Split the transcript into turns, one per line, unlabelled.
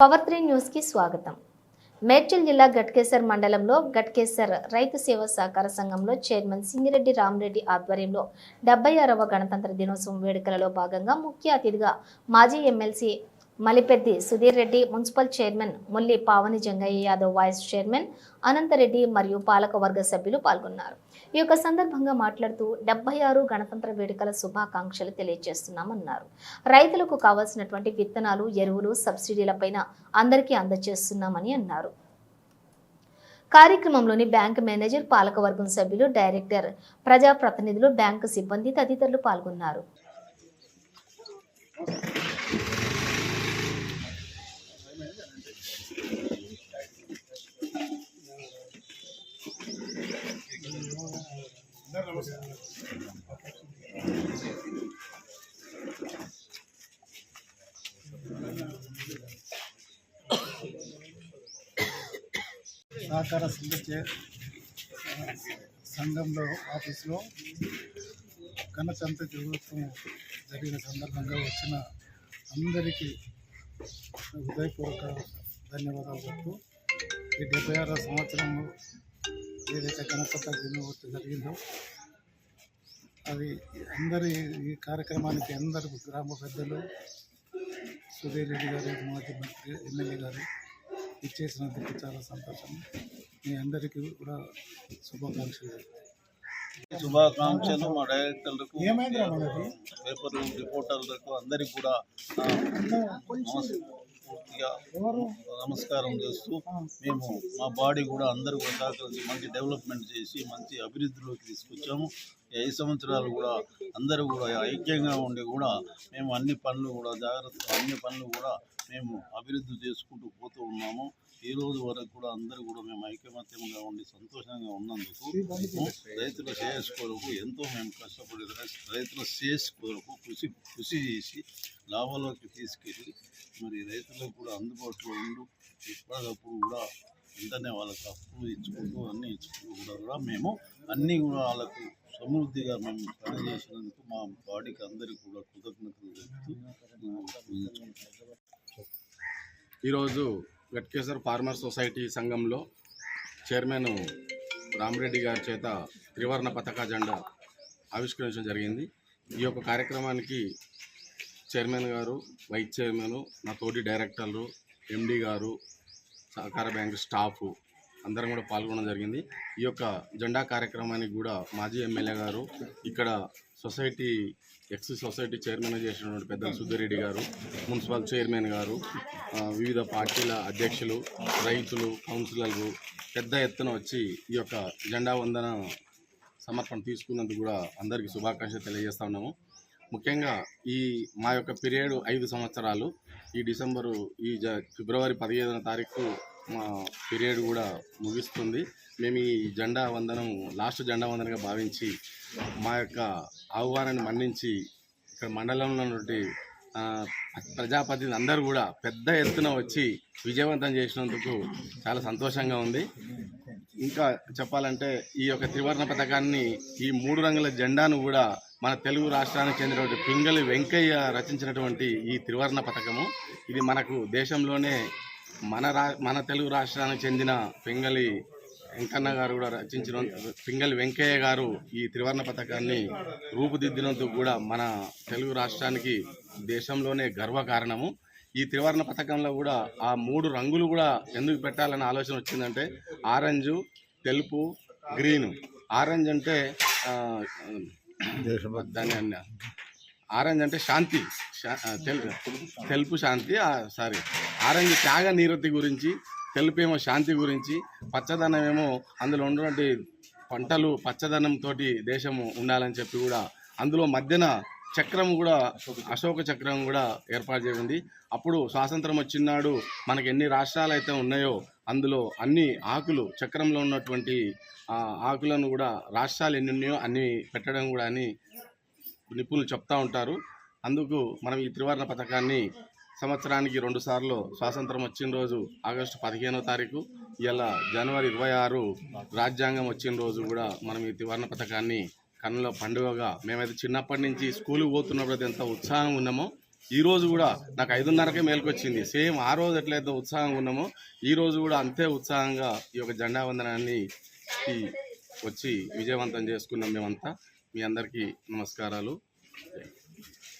Power three న్యూస్కి స్వాగతం. మేడ్చల్ జిల్లా గట్కేసర్ మండలంలో గట్కేసర్ రైతు సేవా సహకార సంఘంలో చైర్మన్ సింగిరెడ్డి రామరెడ్డి ఆధ్వర్యంలో డెబ్బై ఆరవ గణతంత్ర దినోత్సవం వేడుకలలో భాగంగా ముఖ్య అతిథిగా మాజీ MLC Malipeddi Sudheer Reddy municipal chairman Mulli Pavani Jangaiah Yadav vice chairman Ananthareddy మరియు పాలకవర్గ సభ్యులు పాల్గొన్నారు. ఈ యొక్క సందర్భంగా మాట్లాడుతూ డెబ్బై ఆరు గణతంత్ర వేడుకల శుభాకాంక్షలు తెలియజేస్తున్నామన్నారు. రైతులకు కావాల్సినటువంటి విత్తనాలు ఎరువులు సబ్సిడీలపైన అందరికీ అందజేస్తున్నామని అన్నారు. కార్యక్రమంలోని బ్యాంకు మేనేజర్ పాలకవర్గం సభ్యులు డైరెక్టర్ ప్రజాప్రతినిధులు బ్యాంకు సిబ్బంది తదితరులు పాల్గొన్నారు.
సహకార సంఘ చే- సంఘంలో ఆఫీస్లో గణతంత్ర దినోత్సవం జరిగిన సందర్భంగా వచ్చిన అందరికీ హృదయపూర్వక ధన్యవాదాలు. చెప్తూ ఈ డెబ్బై ఆరో సంవత్సరం ఏదైతే గణతంత్ర దినోత్సవం జరిగిందో అది అందరి ఈ కార్యక్రమానికి అందరు గ్రామ పెద్దలు సుధీర్ రెడ్డి గారు మాజీ మంత్రి ఎమ్మెల్యే గారు ఇచ్చేసినందుకు చాలా సంతోషం. మీ అందరికీ కూడా శుభాకాంక్షలు.
శుభాకాంక్షలు మా డైరెక్టర్లకు? పేపర్ రిపోర్టర్లకు అందరికి కూడా పూర్తిగా నమస్కారం చేస్తూ మేము మా బాడీ కూడా అందరూ కూడా మంచి డెవలప్మెంట్ చేసి మంచి అభివృద్ధిలోకి తీసుకొచ్చాము. ఐదు సంవత్సరాలు కూడా అందరూ కూడా ఐక్యంగా ఉండి కూడా మేము అన్ని పనులు కూడా జాగ్రత్త అన్ని పనులు కూడా మేము అభివృద్ధి చేసుకుంటూ పోతూ ఉన్నాము. ఈ రోజు వరకు కూడా అందరూ కూడా మేము ఐకమత్యంగా ఉండి సంతోషంగా ఉన్నందుకు రైతుల శ్రేయస్ కొరకు ఎంతో మేము కష్టపడి రై- రైతుల శ్రేయస్ కొరకు కృషి కృషి చేసి లాభాలోకి తీసుకెళ్ళి మరి రైతులకు కూడా అందుబాటులో ఉండు. ఎప్పటికప్పుడు కూడా వెంటనే వాళ్ళకి అప్పులు ఇచ్చుకుంటూ అన్నీ ఇచ్చుకుంటూ కూడా మేము అన్నీ కూడా వాళ్ళకు సమృద్ధిగా మేము పనిచేసినందుకు మా బాడీకి అందరికీ కూడా కృతజ్ఞతలు చెప్తూ
ఈరోజు గట్కేసర్ ఫార్మర్ సొసైటీ సంఘంలో చైర్మన్ రామరెడ్డి గారి చేత త్రివర్ణ పతాక జెండా ఆవిష్కరించడం జరిగింది. ఈ యొక్క కార్యక్రమానికి చైర్మన్ గారు వైస్ చైర్మన్ నా తోటి డైరెక్టర్లు ఎండి గారు సహకార బ్యాంకు స్టాఫ్ అందరం కూడా పాల్గొనడం జరిగింది. ఈ యొక్క జెండా కార్యక్రమానికి కూడా మాజీ ఎమ్మెల్యే గారు ఇక్కడ సొసైటీ ఎక్స్ సొసైటీ చైర్మన్ చేసినటువంటి పెద్ద సుద్దిరెడ్డి గారు మున్సిపల్ చైర్మన్ గారు వివిధ పార్టీల అధ్యక్షులు రైతులు కౌన్సిలర్లు పెద్ద ఎత్తున వచ్చి ఈ యొక్క జెండా వందన సమర్పణ తీసుకున్నందుకు కూడా అందరికీ శుభాకాంక్షలు తెలియజేస్తా ఉన్నాము. ముఖ్యంగా ఈ మా యొక్క పీరియడ్ ఐదు సంవత్సరాలు. ఈ డిసెంబరు ఈ జ ఫిబ్రవరి పదిహేదవ తారీఖు మా పీరియడ్ కూడా ముగిస్తుంది. మేము ఈ జెండా వందనం లాస్ట్ జెండా వందనగా భావించి మా యొక్క ఆహ్వానాన్ని మన్నించి ఇక్కడ మండలంలో ఉన్నటువంటి ప్రజాప్రతినిధులు అందరూ కూడా పెద్ద ఎత్తున వచ్చి విజయవంతం చేసినందుకు చాలా సంతోషంగా ఉంది. ఇంకా చెప్పాలంటే ఈ యొక్క త్రివర్ణ పథకాన్ని ఈ మూడు రంగుల జెండాను కూడా మన తెలుగు రాష్ట్రానికి చెందినటువంటి పింగళి వెంకయ్య రచించినటువంటి ఈ త్రివర్ణ పథకము ఇది మనకు దేశంలోనే మన రా మన తెలుగు రాష్ట్రానికి చెందిన పింగళి వెంకన్న గారు కూడా రచించిన పింగళి వెంకయ్య గారు ఈ త్రివర్ణ పథకాన్ని రూపుదిద్దినందుకు కూడా మన తెలుగు రాష్ట్రానికి దేశంలోనే గర్వకారణము. ఈ త్రివర్ణ పథకంలో కూడా ఆ మూడు రంగులు కూడా ఎందుకు పెట్టాలనే ఆలోచన వచ్చిందంటే ఆరెంజ్ తెలుపు గ్రీన్. ఆరెంజ్ అంటే ఆ, దాన్ని అన్న ఆరెంజ్ అంటే శాంతి తెలుపు శాంతి సారీ. ఆరెంజ్ త్యాగ నిరతి గురించి తెలుపేమో శాంతి గురించి పచ్చదనం ఏమో అందులో ఉన్నటువంటి పంటలు పచ్చదనంతో దేశము ఉండాలని చెప్పి కూడా అందులో మధ్యన చక్రం కూడా అశోక చక్రం కూడా ఏర్పాటు చేయండి అప్పుడు స్వాతంత్రం వచ్చినాడు మనకి ఎన్ని రాష్ట్రాలు అయితే ఉన్నాయో అందులో అన్ని ఆకులు చక్రంలో ఉన్నటువంటి ఆ, ఆకులను కూడా రాష్ట్రాలు ఎన్ని ఉన్నాయో అన్ని పెట్టడం కూడా అని నిపుణులు చెప్తా ఉంటారు. అందుకు మనం ఈ త్రివర్ణ పథకాన్ని సంవత్సరానికి రెండుసార్లు స్వాతంత్రం వచ్చిన రోజు ఆగస్టు పదిహేనో తారీఖు ఇలా జనవరి ఇరవై ఆరు రాజ్యాంగం వచ్చిన రోజు కూడా మనం ఈ త్రివర్ణ పథకాన్ని కన్నుల పండుగగా మేమైతే చిన్నప్పటి నుంచి స్కూల్కి పోతున్నప్పుడు ఎంత ఉత్సాహం ఉన్నామో ఈ రోజు కూడా నాకు ఐదున్నరకే మేలుకొచ్చింది. సేమ్ ఆ రోజు ఎట్లయితే ఉత్సాహంగా ఉన్నామో ఈ రోజు కూడా అంతే ఉత్సాహంగా ఈ యొక్క జెండా వందనాన్ని వచ్చి విజయవంతం చేసుకున్నాం మేమంతా. మీ అందరికీ నమస్కారాలు.